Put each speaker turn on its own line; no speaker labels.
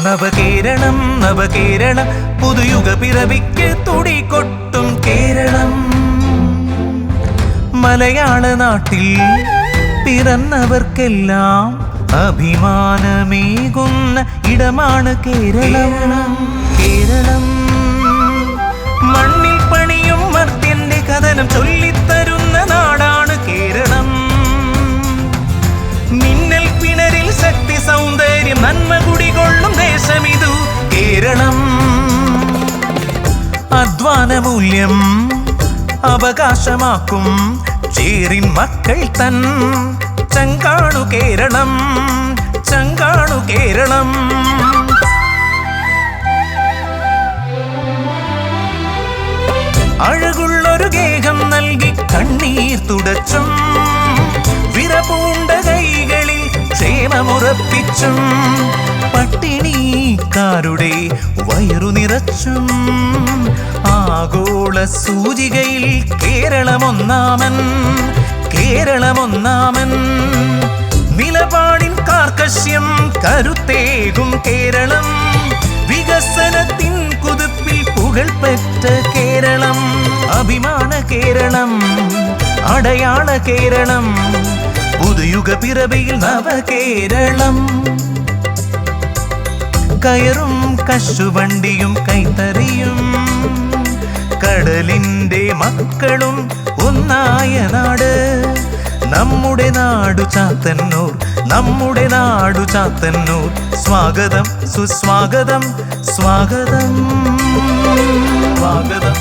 നവകേരളം നവകേരളം പുതുയുഗ പിറവിക്ക് തുടി കൊട്ടും കേരളം. മലയാള നാട്ടിൽ പിറന്നവർക്കെല്ലാം അഭിമാനമേകുന്ന ഇടമാണ് കേരളം. കേരളം. അധ്വാന അവകാശമാക്കും ചേറിൻ മക്കൾ തൻ. ചങ്കാണു കേരളം ചങ്കാണു കേരളം. അഴകുള്ളൊരു ഗേഹം നൽകി കണ്ണീർ തുടച്ചും. വിറപൂണ്ട കൈകളിൽ ക്ഷേമമുറപ്പിച്ചും. പട്ടിണിക്കാരുടെ വയറു നിറച്ചും ആഗോള സൂചികയിൽ കേരളമൊന്നാമൻ കേരളമൊന്നാമൻ. നിലപാടിൻ കാർക്കശ്യം കരുത്തേകും കേരളം വികസനത്തിൻ കുതിപ്പിൽ പുകൾപെറ്റ കേരളം. അഭിമാന കേരളം അടയാള കേരളം പുതുയുഗ പിറവിയിൽ നവകേരളം. കയറും കശുവണ്ടിയും കൈത്തറിയും. കടലിന്റെ മക്കളും ഒന്നായ നാട്. നമ്മുടെ നാടു ചാത്തന്നൂർ നമ്മുടെ നാടു ചാത്തന്നൂർ. സ്വാഗതം സുസ്വാഗതം സ്വാഗതം. സ്വാഗതം.